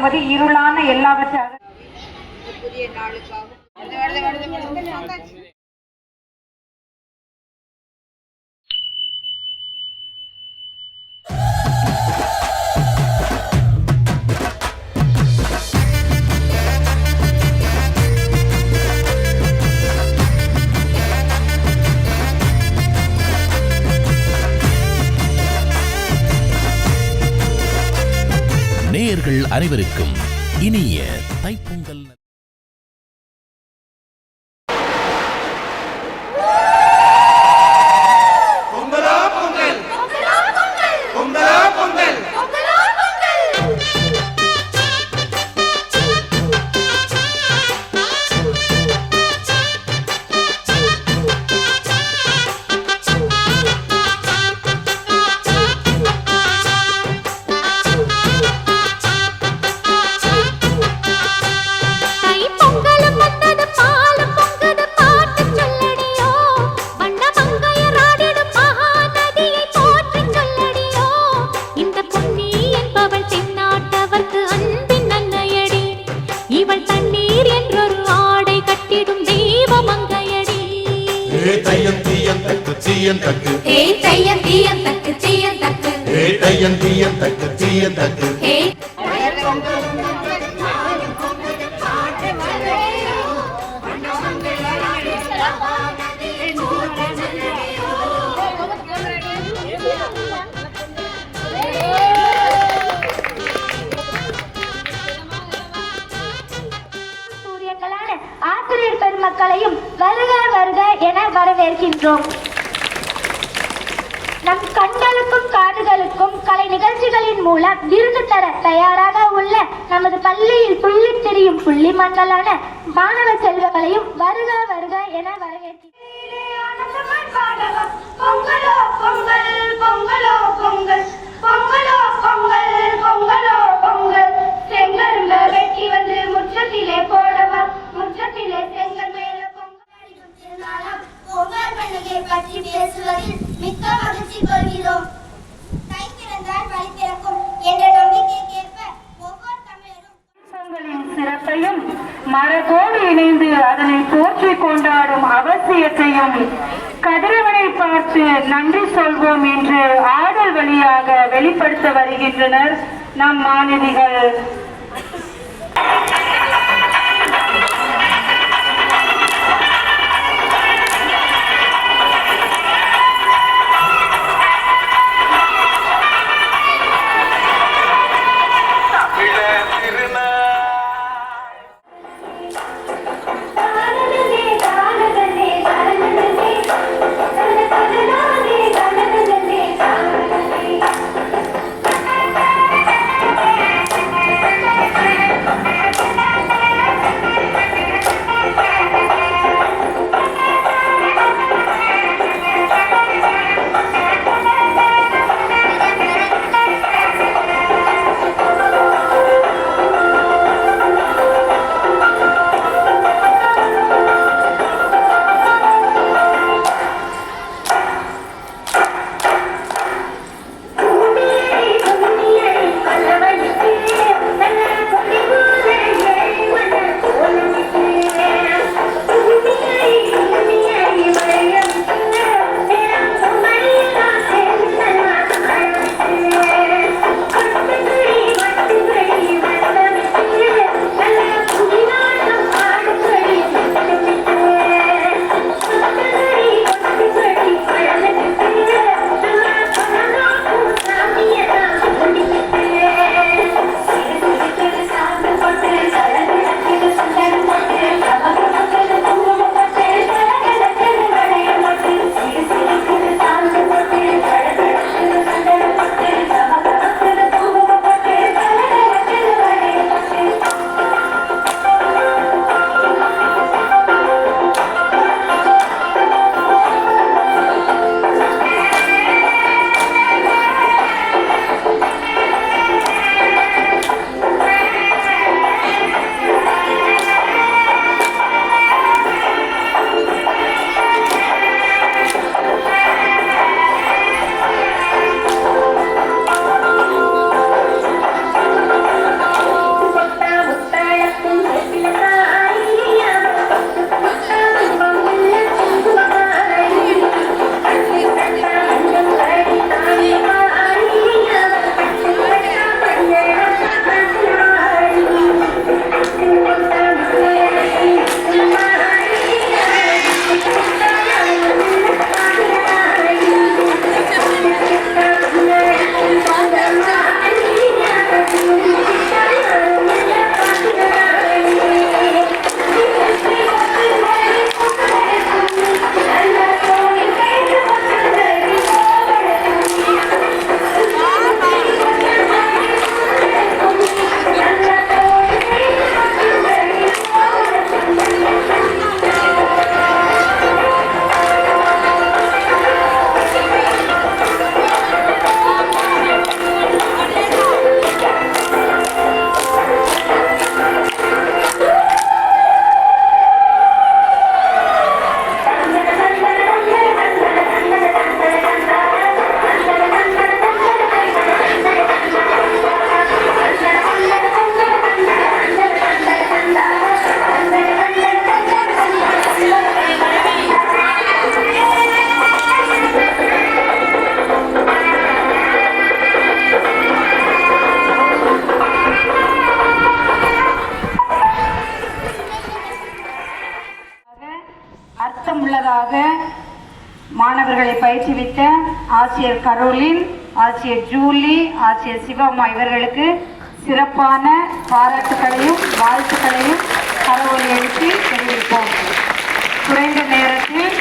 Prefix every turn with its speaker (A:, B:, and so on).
A: வரும்போது இருளான எல்லாவற்றாக
B: புதிய நாளுக்காக வருது,
C: நேயர்கள் அனைவருக்கும் இனிய தைப்பொங்கல்
D: ஏ தையன் தீயன் தக்கு தீயன் தக்கு.
E: ஏய் தையன் தீயன் தக்கு தீயன் தக்கு.
D: ஏ தையன் தீயன் தக்கு. தக்கு
F: தமிழ் மக்களையும் வருக வருக என வரவேற்கின்றோம். நம் கண்களுக்கும் காதுகளுக்கும் கலை நிகழ்ச்சிகளின் மூலம் விருது தர தயாராக உள்ள நமது பள்ளியில் புள்ளி தெரியும் புள்ளி மண்டலான மாணவ செல்வங்களையும் வருக வருக என வரவேற்கிறேன் மிக்க மகிழ்ச்சி கொள்கிறோம் கை பிறந்தால் வழி பிறக்கும் என்ற நம்பிக்கைக்கேற்ப ஒவ்வொரு தமிழரும்
A: சிறப்பையும் மரபோடு இணைந்து அதனை போற்றி கொண்டாடும் அவசியத்தையும் கதிரவனை பார்த்து நன்றி சொல்வோம் என்று ஆடல் வழியாக வெளிப்படுத்த வருகின்றனர் நம் மாணவிகள் பயிற்றுவித்த ஆசிரியர் கரோலின் ஆசிரியர் ஜூலி ஆசிரியர் சிவம்மா இவர்களுக்கு சிறப்பான பாராட்டுகளையும் வாழ்த்துக்களையும் கரவொலி எழுப்பி தெரிவிப்போம். குறைந்த நேரத்தில்